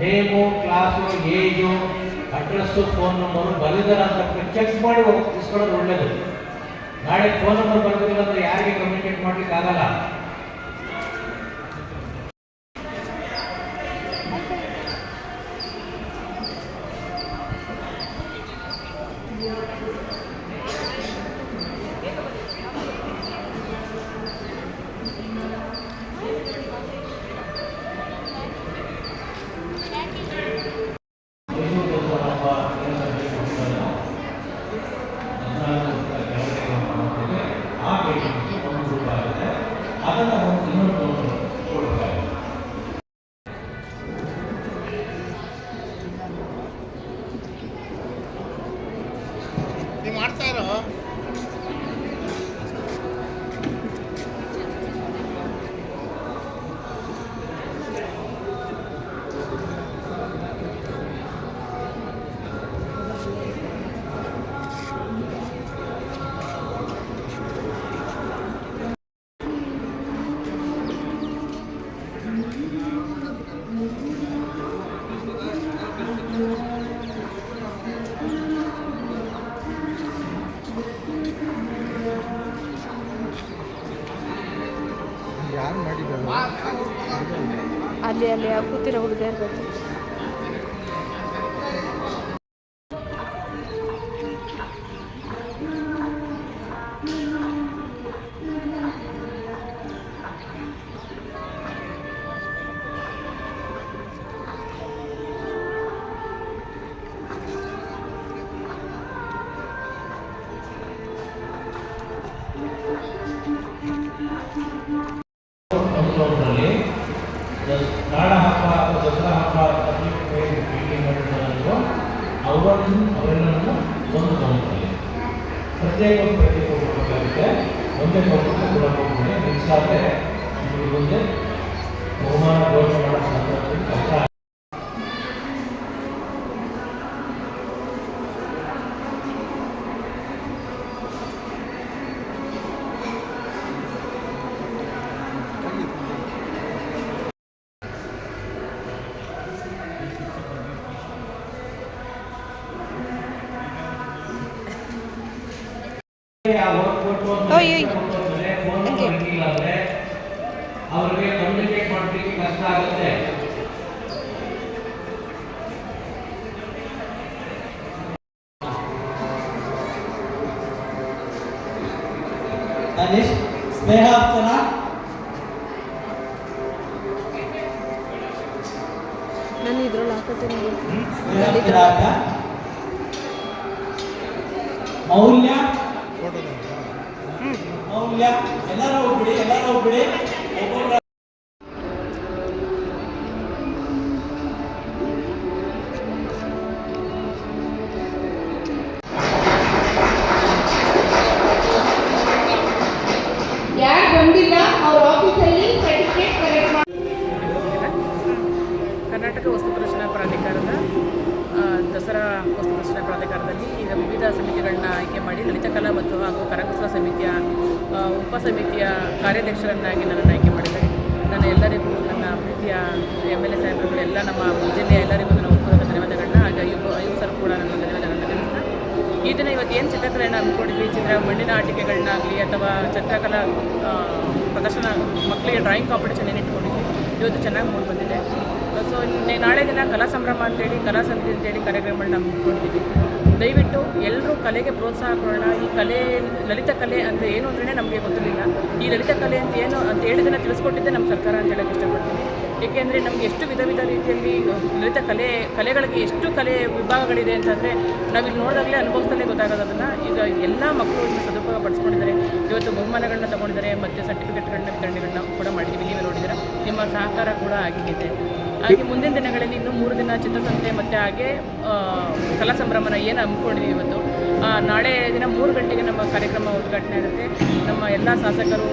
Name class age address phone number ಬರೆದಿದ್ದಾರೆ ಅಂತ check ಮಾಡಿ ಇಸ್ಕೊಳ್ಳೋದು ಒಳ್ಳೇದು. ನಾಳೆ ಫೋನ್ ನಂಬರ್ ಬರೋದಿಲ್ಲ ಅಂದ್ರೆ ಯಾರಿಗೆ ಕಮ್ಯುನಿಕೇಟ್ ಮಾಡಲಿಕ್ಕೆ ಆಗಲ್ಲ ಅಲ್ಲಿ ಅಲ್ಲಿ ಕೂತಿರೋ ಹುಡುಗ ಇರ್ಬೇಕು. ಸಂತೋಷದಲ್ಲಿ ನಾಡ ಹಬ್ಬ ಅಥವಾ ದಸರಾ ಹಬ್ಬ ಭೇಟಿ ಮಾಡಿದ್ರು ಅವರನ್ನು ಅವರೆಲ್ಲರನ್ನು ಒಂದು ಕೌಂಟ್ರಲ್ಲಿ ಪ್ರತ್ಯೇಕ ಒಂದು ಪ್ರತ್ಯೇಕ ಕೊಡಬೇಕಾಗುತ್ತೆ ಒಂದೇ ಕೌಂಟ್ರಲ್ಲಿ ಕೂಡ ಹೋಗ್ತಾರೆ. ಮಿಕ್ಸ್ ಆದರೆ ಮುಂದೆ ಬಹುಮಾನ ಘೋಷಣೆ ಮಾಡೋ ಸಂದರ್ಭದಲ್ಲಿ ಕಷ್ಟ ಆಗುತ್ತೆ. ಆ work ಕೊಟ್ಟು ಒಂದು ಓಯ್ ಓಯ್. ಕೊಟ್ಮೇಲೆ phone ಹಂಗೆ. ringing ಆದ್ರೆ ಅವ್ರಿಗೆ ಕಮ್ಯುನಿಕೇಟ್ ಮಾಡಲಿಕ್ಕೆ ಕಷ್ಟ ಆಗುತ್ತೆ. ತನಿಷ್ ಸ್ನೇಹಾರ್ಚನಾ ನಾನು ಇದ್ರಲ್ಲಿ ಹಾಕೋತೀನಿ ಸ್ನೇಹರಾಗ ಮೌಲ್ಯ? ಮೌಲ್ಯ ಎಲ್ಲರೂ ಹೋಗ್ಬಿಡಿ ಎಲ್ಲರೂ ಹೋಗ್ಬಿಡಿ. ಒಬ್ಬೊಬ್ಬರ ಯಾರು ಬಂದಿಲ್ಲ ಅವ್ರ ಆಫೀಸಲ್ಲಿ ಸರ್ಟಿಫಿಕೇಟ್ ಕಲೆಕ್ಟ್ ಮಾಡಿ ಕರ್ನಾಟಕ ವಸ್ತು ಪ್ರದರ್ಶನ ಪ್ರಾಧಿಕಾರದ ದಸರಾ ವಸ್ತು ಪ್ರದರ್ಶನ ಪ್ರಾಧಿಕಾರದಲ್ಲಿ ಈಗ ವಿವಿಧ ಸಮಿತಿಗಳನ್ನ ಆಯ್ಕೆ ಮಾಡಿ ಲಲಿತ ಕಲಾ ಮತ್ತು ಹಾಗೂ ಕರಕುಶಲ ಸಮಿತಿಯ ಉಪ ಸಮಿತಿಯ ಕಾರ್ಯಾಧ್ಯಕ್ಷರನ್ನಾಗಿ ನನ್ನನ್ನು ಆಯ್ಕೆ ಮಾಡಿದ್ದಾರೆ. ನನ್ನ ಎಲ್ಲರಿಗೂ ನನ್ನ ಪ್ರೀತಿಯ ಎಂ ಎಲ್ ಎ ಸಾಹೇಬರುಗಳು ಎಲ್ಲ ನಮ್ಮ ಜಿಲ್ಲೆಯ ಎಲ್ಲರಿಗೂ ನನ್ನ ಉತ್ಪೂರ್ವಕ ಧನ್ಯವಾದಗಳನ್ನ. ಹಾಗೆ ಅಯ್ಯೂಬ್ ಸರ್ ಕೂಡ ನನ್ನ ಧನ್ಯವಾದಗಳನ್ನ ತಿಳಿಸ್ತಾ ಈ ದಿನ ಇವತ್ತು ಏನು ಚಿತ್ರಕಲೆಯನ್ನು ಹಮ್ಮಿಕೊಂಡಿದ್ವಿ? ಚಿತ್ರ ಮಣ್ಣಿನ ಆಟಿಕೆಗಳನ್ನಾಗಲಿ ಅಥವಾ ಚಿತ್ರಕಲಾ ಪ್ರದರ್ಶನ ಮಕ್ಕಳಿಗೆ ಡ್ರಾಯಿಂಗ್ ಕಾಂಪಿಟೇಷನ್ ಏನು ಇಟ್ಕೊಂಡಿದ್ವಿ? ಇವತ್ತು ಚೆನ್ನಾಗಿ ಮೂಡಿ ಬಂದಿದೆ. ಸೊ ನಾಳೆ ದಿನ ಕಲಾ ಸಂಭ್ರಮ ಅಂತೇಳಿ, ಕಲಾ ಸಂಧಿ ಅಂತೇಳಿ ಕಾರ್ಯಕ್ರಮಗಳನ್ನ ಹಮ್ಮಿಕೊಂಡಿದ್ದೀವಿ ದಯವಿಟ್ಟು ಎಲ್ಲರೂ ಕಲೆಗೆ ಪ್ರೋತ್ಸಾಹ ಕೊಡೋಣ. ಈ ಕಲೆ, ಲಲಿತ ಕಲೆ ಅಂತ ಏನು ಅಂದ್ರೆ ನಮಗೆ ಗೊತ್ತಿರಲಿಲ್ಲ. ಈ ಲಲಿತ ಕಲೆ ಅಂತ ಏನು, ಅಂತ ಹೇಳಿದನ್ನು ತಿಳಿಸ್ಕೊಟ್ಟಿದ್ದೆ ನಮ್ಮ ಸರ್ಕಾರ ಅಂತ ಹೇಳಕ್ಕೆ ಇಷ್ಟಪಡ್ತೀನಿ. ಏಕೆಂದರೆ ನಮಗೆ ಎಷ್ಟು ವಿಧ ವಿಧ ರೀತಿಯಲ್ಲಿ ಲಲಿತ ಕಲೆ, ಕಲೆಗಳಿಗೆ ಎಷ್ಟು ಕಲೆ ವಿಭಾಗಗಳಿದೆ ಅಂತಂದರೆ ನಾವಿಲ್ಲಿ ನೋಡಿದಾಗಲೇ ಅನುಭವಿಸಲೇ ಗೊತ್ತಾಗೋದು ಅದನ್ನು. ಈಗ ಎಲ್ಲ ಮಕ್ಕಳು ಇದನ್ನು ಸದುಪಯೋಗ ಪಡಿಸ್ಕೊಂಡಿದ್ದಾರೆ. ಇವತ್ತು ಬಹುಮಾನಗಳನ್ನ ತಗೊಂಡಿದ್ದಾರೆ, ಮತ್ತು ಸರ್ಟಿಫಿಕೇಟ್ಗಳನ್ನ ವಿತರಣೆಗಳನ್ನ ಕೂಡ ಮಾಡಿದ್ದೀವಿ. ನೀವೇ ನೋಡಿದ್ದೀರಾ. ನಿಮ್ಮ ಸಹಕಾರ ಕೂಡ ಆಗಿದೆ. ಹಾಗೆ ಮುಂದಿನ ದಿನಗಳಲ್ಲಿ ಇನ್ನೂ ಮೂರು ದಿನ ಚಿತ್ರಸಂತೆ ಮತ್ತು ಹಾಗೆ ಕಲಾ ಸಂಭ್ರಮನ ಏನು ಹಮ್ಮಿಕೊಂಡಿದ್ದೀವಿ ಇವತ್ತು? ನಾಳೆ ದಿನ ಮೂರು ಗಂಟೆಗೆ ನಮ್ಮ ಕಾರ್ಯಕ್ರಮ ಉದ್ಘಾಟನೆ ಆಗುತ್ತೆ. ನಮ್ಮ ಎಲ್ಲ ಶಾಸಕರು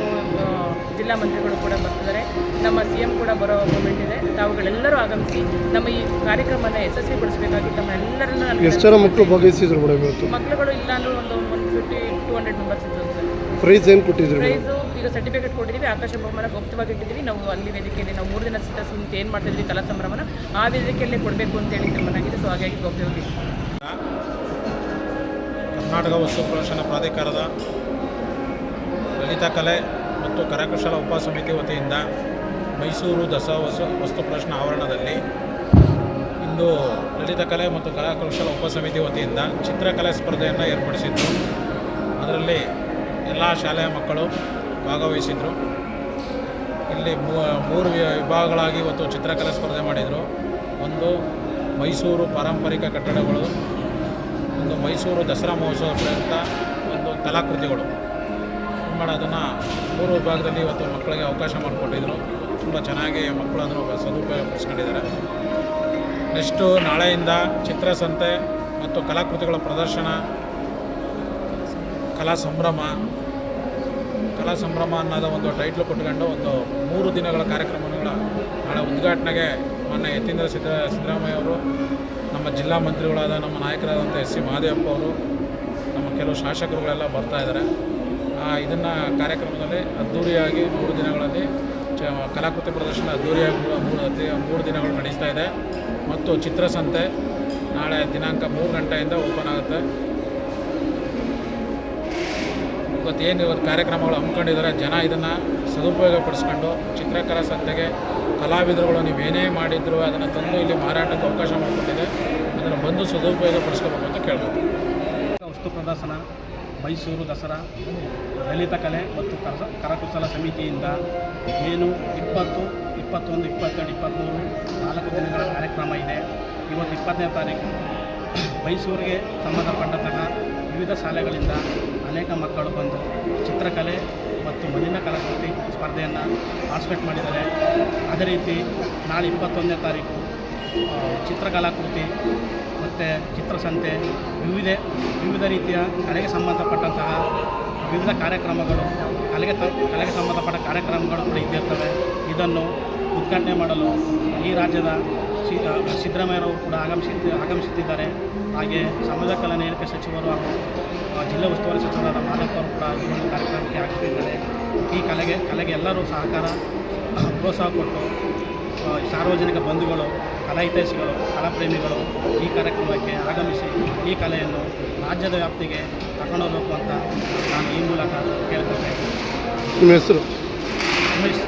ಜಿಲ್ಲಾ ಮಂತ್ರಿಗಳು ಕೂಡ ಬರ್ತಿದ್ದಾರೆ. ನಮ್ಮ ಸಿ ಎಂ ಕೂಡ ಬರೋ ಮೂಮೆಂಟ್ ಇದೆ. ತಾವುಗಳೆಲ್ಲರೂ ಆಗಮಿಸಿ ನಮ್ಮ ಈ ಕಾರ್ಯಕ್ರಮನ ಯಶಸ್ವಿಗೊಳಿಸಬೇಕಾಗಿ ತಮ್ಮ ಎಲ್ಲರನ್ನೂ ನಾನು ಮಕ್ಕಳು ಭಾಗವಹಿಸಿದ್ರು ಮಕ್ಕಳುಗಳು ಇಲ್ಲ ಅಂದ್ರೆ ಒಂದು ಒಂದು ಫಿಫ್ಟಿ ಟೂ ಹಂಡ್ರೆಡ್ ಮೆಂಬರ್ಸ್ ಇದ್ದಾರೆ ಸರ್. ಪ್ರೈಸ್ ಏನು ಕೊಟ್ಟಿದ್ರು ಪ್ರೈಸು ಈಗ ಸರ್ಟಿಫಿಕೇಟ್ ಕೊಟ್ಟಿದ್ದೀವಿ ಆಕಾಶ ಬಹುಮಾನ ಗುಪ್ತವಾಗಿ ಇಟ್ಟಿದ್ದೀವಿ ನಾವು ಅಲ್ಲಿ ವೇದಿಕೆಯಲ್ಲಿ ನಾವು ಮೂರು ದಿನ ಸುತ್ತ ಸುಮ್ಮನೆ ಏನು ಮಾಡ್ತಾ ಕಲಾ ಸಂಭ್ರಮನ ಆ ವೇದಿಕೆಯಲ್ಲೇ ಕೊಡಬೇಕು ಅಂತೇಳಿ ತೀರ್ಮಾನ ಆಗಿದೆ ಸೊ ಹಾಗಾಗಿ ಗೌಪ್ಯವಾಗಿ ಕರ್ನಾಟಕ ವಸ್ತು ಪ್ರದರ್ಶನ ಪ್ರಾಧಿಕಾರದ ಲಲಿತ ಕಲೆ ಮತ್ತು ಕರಕುಶಲ ಉಪಸಮಿತಿ ವತಿಯಿಂದ ಮೈಸೂರು ದಸರಾ ವಸ್ತು ವಸ್ತು ಪ್ರದರ್ಶನ ಆವರಣದಲ್ಲಿ ಇಂದು ಲಲಿತ ಕಲೆ ಮತ್ತು ಕರಕುಶಲ ಉಪಸಮಿತಿ ವತಿಯಿಂದ ಚಿತ್ರಕಲೆ ಸ್ಪರ್ಧೆಯನ್ನು ಏರ್ಪಡಿಸಿದ್ದು. ಅದರಲ್ಲಿ ಎಲ್ಲ ಶಾಲೆಯ ಮಕ್ಕಳು ಭಾಗವಹಿಸಿದರು. ಇಲ್ಲಿ ಮೂರು ವಿಭಾಗಗಳಾಗಿ ಇವತ್ತು ಚಿತ್ರಕಲೆ ಸ್ಪರ್ಧೆ ಮಾಡಿದರು. ಒಂದು ಮೈಸೂರು ಪಾರಂಪರಿಕ ಕಟ್ಟಡಗಳು, ಒಂದು ಮೈಸೂರು ದಸರಾ ಮಹೋತ್ಸವ ಪ್ರಯುಕ್ತ ಒಂದು ಕಲಾಕೃತಿಗಳು. ಮಾಡಿ ಅದನ್ನು ಮೂರು ವಿಭಾಗದಲ್ಲಿ ಇವತ್ತು ಮಕ್ಕಳಿಗೆ ಅವಕಾಶ ಮಾಡಿಕೊಟ್ಟಿದ್ರು. ತುಂಬ ಚೆನ್ನಾಗಿ ಮಕ್ಕಳು ಅದನ್ನು ಸದುಪಯೋಗಪಡಿಸ್ಕೊಂಡಿದ್ದಾರೆ. ನೆಕ್ಸ್ಟು ನಾಳೆಯಿಂದ ಚಿತ್ರಸಂತೆ ಮತ್ತು ಕಲಾಕೃತಿಗಳ ಪ್ರದರ್ಶನ, ಕಲಾ ಸಂಭ್ರಮ ಕಲಾ ಸಂಭ್ರಮ ಅನ್ನೋದು ಒಂದು ಟೈಟ್ಲ್ ಕೊಟ್ಕೊಂಡು ಒಂದು ಮೂರು ದಿನಗಳ ಕಾರ್ಯಕ್ರಮಗಳ ನಾಳೆ ಉದ್ಘಾಟನೆಗೆ ಮೊನ್ನೆ ಯತೀಂದ್ರ ಸಿದ್ದ ಸಿದ್ದರಾಮಯ್ಯ ಅವರು, ನಮ್ಮ ಜಿಲ್ಲಾ ಮಂತ್ರಿಗಳಾದ ನಮ್ಮ ನಾಯಕರಾದಂಥ ಎಸ್ ಸಿ ಮಹದೇವಪ್ಪ ಅವರು, ನಮ್ಮ ಕೆಲವು ಶಾಸಕರುಗಳೆಲ್ಲ ಬರ್ತಾ ಇದ್ದಾರೆ. ಇದನ್ನು ಕಾರ್ಯಕ್ರಮದಲ್ಲಿ ಅದ್ಧೂರಿಯಾಗಿ ಮೂರು ದಿನಗಳಲ್ಲಿ ಚ, ಕಲಾಕೃತಿ ಪ್ರದರ್ಶನ ಅದ್ಧೂರಿಯಾಗಿ ಮೂರು ಮೂರು ಮೂರು ದಿನಗಳು ನಡೆಸ್ತಾ ಇದೆ. ಮತ್ತು ಚಿತ್ರಸಂತೆ ನಾಳೆ ದಿನಾಂಕ ಮೂರು ಗಂಟೆಯಿಂದ ಓಪನ್ ಆಗುತ್ತೆ. ಇವತ್ತು ಏನು ಇವತ್ತು ಕಾರ್ಯಕ್ರಮಗಳು ಹಮ್ಮಿಕೊಂಡಿದ್ದಾರೆ, ಜನ ಇದನ್ನು ಸದುಪಯೋಗ ಪಡಿಸ್ಕೊಂಡು ಚಿತ್ರಕಲಾ ಸಂತೆಗೆ ಕಲಾವಿದರುಗಳು ನೀವೇನೇ ಮಾಡಿದ್ರು ಅದನ್ನು ತಂದು ಇಲ್ಲಿ ಮಾರಾಟಕ್ಕೆ ಅವಕಾಶ ಮಾಡಿಕೊಟ್ಟಿದೆ, ಅದನ್ನು ಬಂದು ಸದುಪಯೋಗ ಪಡಿಸ್ಕೋಬೇಕು ಅಂತ ಕೇಳ್ಬೋದು. ವಸ್ತು ಪ್ರದರ್ಶನ, ಮೈಸೂರು ದಸರಾ ಲಲಿತ ಕಲೆ ಮತ್ತು ಕರ ಕರಕುಶಲ ಸಮಿತಿಯಿಂದ ಏನು ಇಪ್ಪತ್ತು, ಇಪ್ಪತ್ತೊಂದು, ಇಪ್ಪತ್ತೆರಡು ಇಪ್ಪತ್ತ್ಮೂರು ನಾಲ್ಕು ದಿನಗಳ ಕಾರ್ಯಕ್ರಮ ಇದೆ. ಇವತ್ತು ಇಪ್ಪತ್ತನೇ ತಾರೀಕು. ಮೈಸೂರಿಗೆ ಸಂಬಂಧಪಟ್ಟಂತಹ ವಿವಿಧ ಶಾಲೆಗಳಿಂದ ಅನೇಕ ಮಕ್ಕಳು ಬಂದು ಚಿತ್ರಕಲೆ ಮತ್ತು ಮಣ್ಣಿನ ಕಲಾಕೃತಿ ಸ್ಪರ್ಧೆಯನ್ನು ಪಾರ್ಟಿಸಿಪೇಟ್ ಮಾಡಿದ್ದಾರೆ. ಅದೇ ರೀತಿ ನಾಳೆ ಇಪ್ಪತ್ತೊಂದನೇ ತಾರೀಕು ಚಿತ್ರಕಲಾಕೃತಿ ಮತ್ತು ಚಿತ್ರಸಂತೆ ವಿವಿಧ ವಿವಿಧ ರೀತಿಯ ಕಲೆಗೆ ಸಂಬಂಧಪಟ್ಟಂತಹ ವಿವಿಧ ಕಾರ್ಯಕ್ರಮಗಳು, ಕಲೆಗೆ ಕಲೆಗೆ ಸಂಬಂಧಪಟ್ಟ ಕಾರ್ಯಕ್ರಮಗಳು ಕೂಡ ಇದ್ದಿರ್ತವೆ. ಇದನ್ನು ಉದ್ಘಾಟನೆ ಮಾಡಲು ಈ ರಾಜ್ಯದ ಸಿದ್ದರಾಮಯ್ಯನವರು ಕೂಡ ಆಗಮಿಸಿ ಆಗಮಿಸುತ್ತಿದ್ದಾರೆ. ಹಾಗೆ ಸಮಾಜ ಕಲ್ಯಾಣ ಇಲಾಖೆ ಸಚಿವರು ಹಾಗೂ ಜಿಲ್ಲಾ ಉಸ್ತುವಾರಿ ಸಚಿವರಾದ ಮಾದಪ್ಪರು ಕೂಡ ಈ ಒಂದು ಕಾರ್ಯಕ್ರಮಕ್ಕೆ ಆಗಮಿಸಿದ್ದಾರೆ ಈ ಕಲೆಗೆ ಕಲೆಗೆ ಎಲ್ಲರೂ ಸಹಕಾರ ಪ್ರೋತ್ಸಾಹ ಕೊಟ್ಟು ಸಾರ್ವಜನಿಕ ಬಂಧುಗಳು ಕಲಾಹಿತೈಷಿಗಳು ಕಲಾಪ್ರೇಮಿಗಳು ಈ ಕಾರ್ಯಕ್ರಮಕ್ಕೆ ಆಗಮಿಸಿ ಈ ಕಲೆಯನ್ನು ರಾಜ್ಯದ ವ್ಯಾಪ್ತಿಗೆ ತಗೊಂಡೋಗ್ಬೇಕು ಅಂತ ನಾನು ಈ ಮೂಲಕ ಕೇಳ್ಕೊಳ್ತೇನೆ ನಿಮ್ಮ ಹೆಸರು? ಉಮೇಶ್